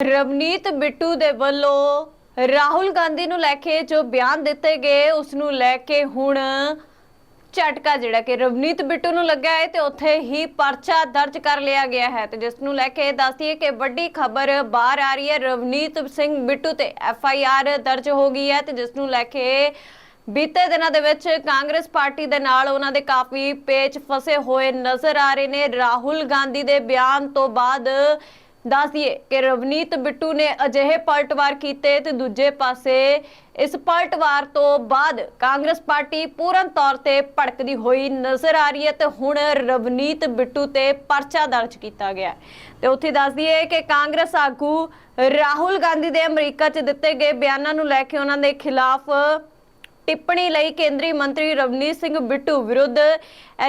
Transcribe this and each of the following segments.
ਰਵਨੀਤ ਬਿੱਟੂ ਦੇ ਵੱਲੋਂ ਰਾਹੁਲ ਗਾਂਧੀ ਨੂੰ ਲੈ ਕੇ ਜੋ ਬਿਆਨ ਦਿੱਤੇ ਗਏ, ਉਸ ਨੂੰ ਲੈ ਕੇ ਹੁਣ ਝਟਕਾ ਜਿਹੜਾ ਕਿ ਰਵਨੀਤ ਬਿੱਟੂ ਨੂੰ ਲੱਗਾ ਹੈ ਤੇ ਉੱਥੇ ਹੀ ਪਰਚਾ ਦਰਜ ਕਰ ਲਿਆ ਗਿਆ ਹੈ। ਤੇ ਜਿਸ ਨੂੰ ਲੈ ਕੇ ਦੱਸਦੀਏ ਕਿ ਵੱਡੀ ਖਬਰ ਬਾਹਰ ਆ ਰਹੀ ਹੈ, ਰਵਨੀਤ ਸਿੰਘ ਬਿੱਟੂ ਤੇ ਐਫ ਆਈ ਆਰ ਦਰਜ ਹੋ ਗਈ ਹੈ ਤੇ ਜਿਸ ਨੂੰ ਲੈ ਕੇ ਬੀਤੇ ਦਿਨਾਂ ਦੇ ਵਿੱਚ ਕਾਂਗਰਸ ਪਾਰਟੀ ਦੇ ਨਾਲ ਉਹਨਾਂ ਦੇ ਕਾਫੀ ਪੇਚ ਫਸੇ ਹੋਏ ਨਜ਼ਰ ਆ ਰਹੇ ਨੇ। ਰਾਹੁਲ ਗਾਂਧੀ ਦੇ ਬਿਆਨ ਤੋਂ ਬਾਅਦ ਦੱਸ ਦਈਏ ਕਿ ਰਵਨੀਤ ਬਿੱਟੂ ਨੇ ਅਜਿਹੇ ਪਲਟਵਾਰ ਕੀਤੇ ਤੇ ਦੂਜੇ ਪਾਸੇ ਇਸ ਪਲਟਵਾਰ ਤੋਂ ਬਾਅਦ ਕਾਂਗਰਸ ਪਾਰਟੀ ਪੂਰਨ ਤੌਰ ਤੇ ਭੜਕਦੀ ਹੋਈ ਨਜ਼ਰ ਆ ਰਹੀ ਹੈ ਤੇ ਹੁਣ ਰਵਨੀਤ ਬਿੱਟੂ ਤੇ ਪਰਚਾ ਦਰਜ ਕੀਤਾ ਗਿਆ ਤੇ ਉੱਥੇ ਦੱਸ ਦਈਏ ਕਿ ਕਾਂਗਰਸ ਆਗੂ ਰਾਹੁਲ ਗਾਂਧੀ ਦੇ ਅਮਰੀਕਾ 'ਚ ਦਿੱਤੇ ਗਏ ਬਿਆਨਾਂ ਨੂੰ ਲੈ ਕੇ ਉਹਨਾਂ ਦੇ ਖਿਲਾਫ ਟਿੱਪਣੀ ਲਈ ਕੇਂਦਰੀ ਮੰਤਰੀ ਰਵਨੀਤ ਸਿੰਘ ਬਿੱਟੂ ਵਿਰੁੱਧ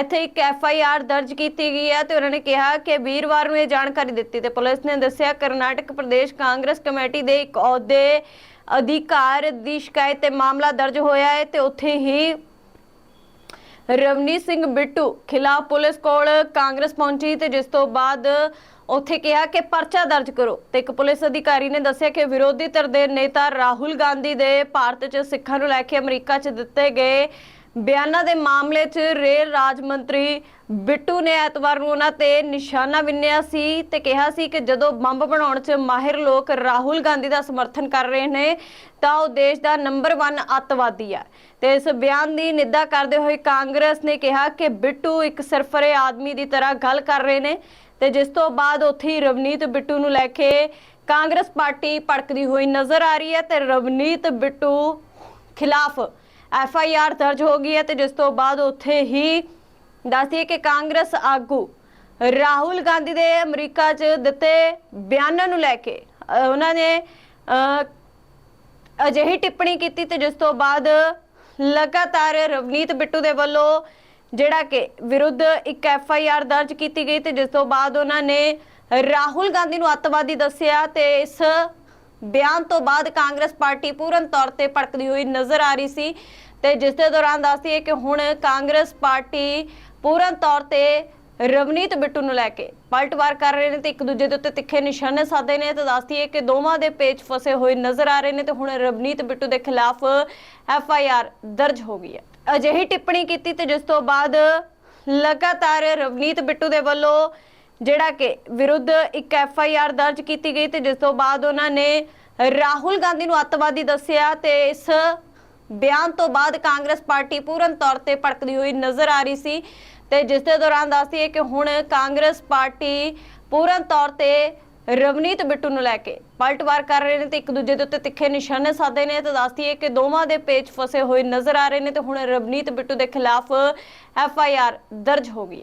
ਇੱਥੇ ਇੱਕ ਐਫ ਆਈ ਆਰ ਦਰਜ ਕੀਤੀ ਗਈ ਹੈ ਤੇ ਉਹਨਾਂ ਨੇ ਕਿਹਾ ਕਿ ਵੀਰਵਾਰ ਨੂੰ ਇਹ ਜਾਣਕਾਰੀ ਦਿੱਤੀ ਤੇ ਪੁਲਿਸ ਨੇ ਦੱਸਿਆ ਕਰਨਾਟਕ ਪ੍ਰਦੇਸ਼ ਕਾਂਗਰਸ ਕਮੇਟੀ ਦੇ ਇੱਕ ਅਹੁਦੇ ਅਧਿਕਾਰ ਦੀ ਸ਼ਿਕਾਇਤ ਤੇ ਮਾਮਲਾ ਦਰਜ ਹੋਇਆ ਹੈ ਤੇ ਉੱਥੇ ਹੀ ਰਵਨੀਤ ਸਿੰਘ ਬਿੱਟੂ ਖਿਲਾਫ ਪੁਲਿਸ ਕੋਲ ਕਾਂਗਰਸ ਪਹੁੰਚੀ ਤੇ ਜਿਸ ਤੋਂ ਬਾਅਦ ਉੱਥੇ ਕਿਹਾ ਕਿ ਪਰਚਾ ਦਰਜ ਕਰੋ ਤੇ ਇੱਕ ਪੁਲਿਸ ਅਧਿਕਾਰੀ ਨੇ ਦੱਸਿਆ ਕਿ ਵਿਰੋਧੀ ਧਿਰ ਦੇ ਨੇਤਾ ਰਾਹੁਲ ਗਾਂਧੀ ਦੇ ਭਾਰਤ 'ਚ ਸਿੱਖਾਂ ਨੂੰ ਲੈ ਕੇ ਅਮਰੀਕਾ 'ਚ ਦਿੱਤੇ ਗਏ ਬਿਆਨਾਂ ਦੇ ਮਾਮਲੇ 'ਚ ਰੇਲ ਰਾਜ ਮੰਤਰੀ ਬਿੱਟੂ ਨੇ ਐਤਵਾਰ ਨੂੰ ਉਹਨਾਂ ਤੇ ਨਿਸ਼ਾਨਾ ਵਿੰਨਿਆ ਸੀ ਤੇ ਕਿਹਾ ਸੀ ਕਿ ਜਦੋਂ ਬੰਬ ਬਣਾਉਣ 'ਚ ਮਾਹਿਰ ਲੋਕ ਰਾਹੁਲ ਗਾਂਧੀ ਦਾ ਸਮਰਥਨ ਕਰ ਰਹੇ ਨੇ, ਤਾਂ ਉਹ ਦੇਸ਼ ਦਾ ਨੰਬਰ 1 ਅੱਤਵਾਦੀ ਹੈ ਤੇ ਇਸ ਬਿਆਨ ਦੀ ਨਿੰਦਾ ਕਰਦੇ ਹੋਏ ਕਾਂਗਰਸ ਨੇ ਕਿਹਾ ਕਿ ਬਿੱਟੂ ਇੱਕ ਸਰਫਰੇ ਆਦਮੀ ਦੀ ਤਰ੍ਹਾਂ ਗੱਲ ਕਰ ਰਹੇ ਨੇ ਤੇ ਜਿਸ ਤੋਂ ਬਾਅਦ ਉੱਥੇ ਹੀ ਰਵਨੀਤ ਬਿੱਟੂ ਨੂੰ ਲੈ ਕੇ ਕਾਂਗਰਸ ਪਾਰਟੀ ਭੜਕਦੀ ਹੋਈ ਨਜ਼ਰ ਆ ਰਹੀ ਹੈ ਤੇ ਰਵਨੀਤ ਬਿੱਟੂ ਖਿਲਾਫ ਐਫ ਆਈ ਆਰ ਦਰਜ ਹੋ ਗਈ ਹੈ ਤੇ ਜਿਸ ਤੋਂ ਬਾਅਦ ਉੱਥੇ ਹੀ ਦੱਸਦੀ ਕਿ ਕਾਂਗਰਸ ਆਗੂ ਰਾਹੁਲ ਗਾਂਧੀ ਦੇ ਅਮਰੀਕਾ 'ਚ ਦਿੱਤੇ ਬਿਆਨਾਂ ਨੂੰ ਲੈ ਕੇ ਉਹਨਾਂ ਨੇ ਅਜਿਹੀ ਟਿੱਪਣੀ ਕੀਤੀ ਤੇ ਜਿਸ ਤੋਂ ਬਾਅਦ ਲਗਾਤਾਰ ਰਵਨੀਤ ਬਿੱਟੂ ਦੇ ਵੱਲੋਂ ਜਿਹੜਾ ਕਿ ਵਿਰੁੱਧ ਇੱਕ ਐਫ ਆਈ ਆਰ ਦਰਜ ਕੀਤੀ ਗਈ ਤੇ ਜਿਸ ਤੋਂ ਬਾਅਦ ਉਹਨਾਂ ਨੇ ਰਾਹੁਲ ਗਾਂਧੀ ਨੂੰ ਅੱਤਵਾਦੀ ਦੱਸਿਆ ਤੇ ਇਸ ਬਿਆਨ ਤੋਂ ਬਾਅਦ ਕਾਂਗਰਸ ਪਾਰਟੀ ਪੂਰਨ ਤੌਰ ਤੇ ਭੜਕਦੀ ਹੋਈ ਨਜ਼ਰ ਆ ਰਹੀ ਸੀ। ਤੇ ਜਿਸ ਦੇ ਦੌਰਾਨ ਦੱਸਦੀ ਹੈ ਕਿ ਹੁਣ ਕਾਂਗਰਸ ਪਾਰਟੀ ਪੂਰਨ ਤੌਰ ਤੇ ਰਵਨੀਤ ਬਿੱਟੂ ਨੂੰ ਲੈ ਕੇ ਪਲਟਵਾਰ ਕਰ ਰਹੇ ਨੇ ਤੇ ਇੱਕ ਦੂਜੇ ਦੇ ਉੱਤੇ ਤਿੱਖੇ ਨਿਸ਼ਾਨੇ ਸਾਧੇ ਨੇ ਤੇ ਦੱਸਦੀ ਹੈ ਕਿ ਦੋਵਾਂ ਦੇ ਪੇਚ ਫਸੇ ਹੋਏ ਨਜ਼ਰ ਆ ਰਹੇ ਨੇ ਤੇ ਹੁਣ ਰਵਨੀਤ ਬਿੱਟੂ ਦੇ ਖਿਲਾਫ ਐਫ ਆਈ ਆਰ ਦਰਜ ਹੋ ਗਈ ਹੈ। ਅਜਿਹੀ ਟਿੱਪਣੀ ਕੀਤੀ ਤੇ ਜਿਸ ਤੋਂ ਬਾਅਦ ਲਗਾਤਾਰ ਰਵਨੀਤ ਬਿੱਟੂ ਦੇ ਵੱਲੋਂ ਜਿਹੜਾ ਕਿ ਵਿਰੁੱਧ ਇੱਕ ਐਫ ਆਈ ਆਰ ਦਰਜ ਕੀਤੀ ਗਈ ਤੇ ਜਿਸ ਤੋਂ ਬਾਅਦ ਉਹਨਾਂ ਨੇ ਰਾਹੁਲ ਗਾਂਧੀ ਨੂੰ ਅੱਤਵਾਦੀ ਦੱਸਿਆ ਤੇ ਇਸ ਬਿਆਨ ਤੋਂ ਬਾਅਦ ਕਾਂਗਰਸ ਪਾਰਟੀ ਪੂਰਨ ਤੌਰ ਤੇ ਭੜਕਦੀ ਹੋਈ ਨਜ਼ਰ ਆ ਰਹੀ ਸੀ ਤੇ ਜਿਸ ਦੇ ਦੌਰਾਨ ਦੱਸਦੀ ਹੈ ਕਿ ਹੁਣ ਕਾਂਗਰਸ ਪਾਰਟੀ ਪੂਰਨ ਤੌਰ ਤੇ ਰਵਨੀਤ ਬਿੱਟੂ ਨੂੰ ਲੈ ਕੇ ਪਲਟਵਾਰ ਕਰ ਰਹੇ ਨੇ ਤੇ ਇੱਕ ਦੂਜੇ ਦੇ ਉੱਤੇ ਤਿੱਖੇ ਨਿਸ਼ਾਨੇ ਸਾਧੇ ਨੇ ਤੇ ਦੱਸਦੀ ਹੈ ਕਿ ਦੋਵਾਂ ਦੇ ਪੇਚ ਫਸੇ ਹੋਏ ਨਜ਼ਰ ਆ ਰਹੇ ਨੇ ਤੇ ਹੁਣ ਰਵਨੀਤ ਬਿੱਟੂ ਦੇ ਖਿਲਾਫ ਐਫ ਆਈ ਆਰ ਦਰਜ ਹੋ ਗਈ ਹੈ।